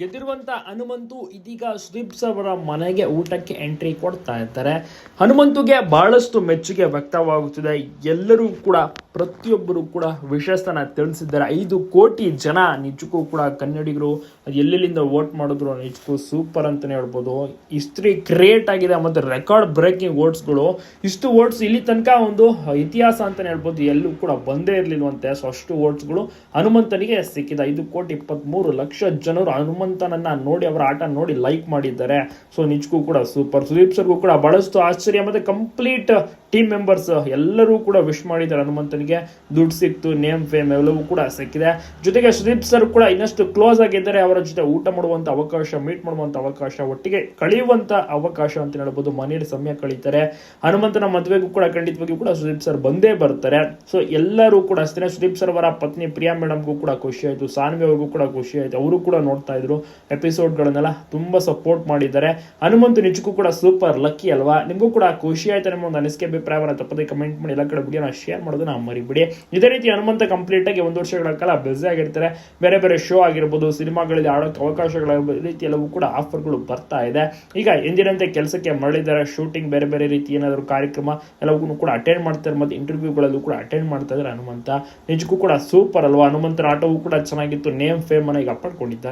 ಗೆದ್ದಿರುವಂತ ಹನುಮಂತು ಇದೀಗ ಸುದೀಪ್ ಅವರ ಮನೆಗೆ ಊಟಕ್ಕೆ ಎಂಟ್ರಿ ಕೊಡ್ತಾ ಇರ್ತಾರೆ ಹನುಮಂತುಗೆ ಬಹಳಷ್ಟು ಮೆಚ್ಚುಗೆ ವ್ಯಕ್ತವಾಗುತ್ತಿದೆ. ಎಲ್ಲರೂ ಕೂಡ ಪ್ರತಿಯೊಬ್ಬರು ಕೂಡ ವಿಶ್ವಾಸನ ತಿಳಿಸಿದ್ದಾರೆ. ಐದು ಕೋಟಿ ಜನ ನಿಜಕ್ಕೂ ಕೂಡ ಕನ್ನಡಿಗರು ಅದು ಎಲ್ಲೆಲ್ಲಿಂದ ವೋಟ್ ಮಾಡಿದ್ರು ನಿಜಕ್ಕೂ ಸೂಪರ್ ಅಂತಾನೆ ಹೇಳ್ಬೋದು. ಇಸ್ತ್ರಿ ಕ್ರಿಯೇಟ್ ಆಗಿದೆ ಮತ್ತು ರೆಕಾರ್ಡ್ ಬ್ರೇಕಿಂಗ್ ವೋಟ್ಸ್ಗಳು. ಇಷ್ಟು ವೋಟ್ಸ್ ಇಲ್ಲಿ ತನಕ ಒಂದು ಇತಿಹಾಸ ಅಂತಾನೆ ಹೇಳ್ಬೋದು. ಎಲ್ಲೂ ಕೂಡ ಬಂದೇ ಇರಲಿಲ್ವಂತೆ. ಸೊ ಅಷ್ಟು ವೋಟ್ಸ್ಗಳು ಹನುಮಂತನಿಗೆ ಸಿಕ್ಕಿದೆ. ಐದು ಕೋಟಿ ಇಪ್ಪತ್ಮೂರು ಲಕ್ಷ ಜನರು ಹನುಮಂತನನ್ನು ನೋಡಿ ಅವರ ಆಟ ನೋಡಿ ಲೈಕ್ ಮಾಡಿದ್ದಾರೆ. ಸೊ ನಿಜಕ್ಕೂ ಕೂಡ ಸೂಪರ್. ಸುದೀಪ್ ಸರ್ಗೂ ಕೂಡ ಬಹಳಷ್ಟು ಆಶ್ಚರ್ಯ ಮತ್ತು ಕಂಪ್ಲೀಟ್ ಟೀಮ್ ಮೆಂಬರ್ಸ್ ಎಲ್ಲರೂ ಕೂಡ ವಿಶ್ ಮಾಡಿದ್ದಾರೆ ಹನುಮಂತನಿಗೆ. ದುಡ್ಡು ಸಿಕ್ತು ನೇಮ್ ಫೇಮ್ ಎಲ್ಲವೂ ಕೂಡ ಸಿಕ್ಕಿದೆ. ಜೊತೆಗೆ ಸುದೀಪ್ ಸರ್ ಕೂಡ ಇನ್ನಷ್ಟು ಕ್ಲೋಸ್ ಆಗಿದ್ದಾರೆ. ಅವರ ಜೊತೆ ಊಟ ಮಾಡುವಂಥ ಅವಕಾಶ ಮೀಟ್ ಮಾಡುವಂಥ ಅವಕಾಶ, ಒಟ್ಟಿಗೆ ಕಳೆಯುವಂಥ ಅವಕಾಶ ಅಂತ ಹೇಳ್ಬೋದು. ಮನೆಯಲ್ಲಿ ಸಮಯ ಕಳೀತಾರೆ. ಹನುಮಂತನ ಮದುವೆಗೂ ಕೂಡ ಖಂಡಿತವಾಗಿಯೂ ಕೂಡ ಸುದೀಪ್ ಸರ್ ಬಂದೇ ಬರ್ತಾರೆ. ಸೊ ಎಲ್ಲರೂ ಕೂಡ ಅಷ್ಟೇ ಸುದೀಪ್ ಸರ್ ಅವರ ಪತ್ನಿ ಪ್ರಿಯಾ ಮೇಡಮ್ಗೂ ಕೂಡ ಖುಷಿ ಆಯಿತು. ಸಾನ್ವಿ ಅವ್ರಿಗೂ ಕೂಡ ಖುಷಿ ಆಯಿತು. ಅವರು ಕೂಡ ನೋಡ್ತಾ ಇದ್ರು. ಎಪಿಸೋಡ್ಗಳನ್ನೆಲ್ಲ ತುಂಬಾ ಸಪೋರ್ಟ್ ಮಾಡಿದ್ದಾರೆ. ಹನುಮಂತ ನಿಜಕ್ಕೂ ಕೂಡ ಸೂಪರ್ ಲಕ್ಕಿ ಅಲ್ವಾ? ನಿಮಗೂ ಕೂಡ ಖುಷಿ ಆಯ್ತು? ನಿಮ್ಮ ಒಂದು ಅನಿಸಿಕೆ, ಅಭಿಪ್ರಾಯವನ್ನು ತಪ್ಪದೆ ಕಮೆಂಟ್ ಮಾಡಿ. ಎಲ್ಲ ಕಡೆ ವಿಡಿಯೋನ ಶೇರ್ ಮಾಡೋದನ್ನ ಮರಿಬಿಡಿ. ಇದೇ ರೀತಿ ಹನುಮಂತ ಕಂಪ್ಲೀಟ್ ಆಗಿ ಒಂದು ವರ್ಷಗಳ ಕಾಲ ಬ್ಯುಸಿ ಆಗಿರ್ತಾರೆ. ಬೇರೆ ಬೇರೆ ಶೋ ಆಗಿರ್ಬೋದು, ಸಿನಿಮಾಗಳಲ್ಲಿ ಆಡೋಕೆ ಅವಕಾಶಗಳ ರೀತಿ ಎಲ್ಲವೂ ಕೂಡ ಆಫರ್ಗಳು ಬರ್ತಾ ಇದೆ. ಈಗ ಎಂದಿನಂತೆ ಕೆಲಸಕ್ಕೆ ಮರಳಿದ್ದಾರೆ ಶೂಟಿಂಗ್ ಬೇರೆ ಬೇರೆ ರೀತಿ ಏನಾದರೂ ಕಾರ್ಯಕ್ರಮ ಎಲ್ಲವೂ ಕೂಡ ಅಟೆಂಡ್ ಮಾಡ್ತಾರೆ ಮತ್ತೆ ಇಂಟರ್ವ್ಯೂಗಳಲ್ಲೂ ಕೂಡ ಅಟೆಂಡ್ ಮಾಡ್ತಾ ಇದ್ದಾರೆ ಹನುಮಂತ. ನಿಜಕ್ಕೂ ಕೂಡ ಸೂಪರ್ ಅಲ್ವಾ? ಹನುಮಂತನ ಆಟವೂ ಕೂಡ ಚೆನ್ನಾಗಿತ್ತು. ನೇಮ್ ಫೇಮ್ ಅನ್ನ ಈಗ ಪಡ್ಕೊಂಡಿದ್ದಾರೆ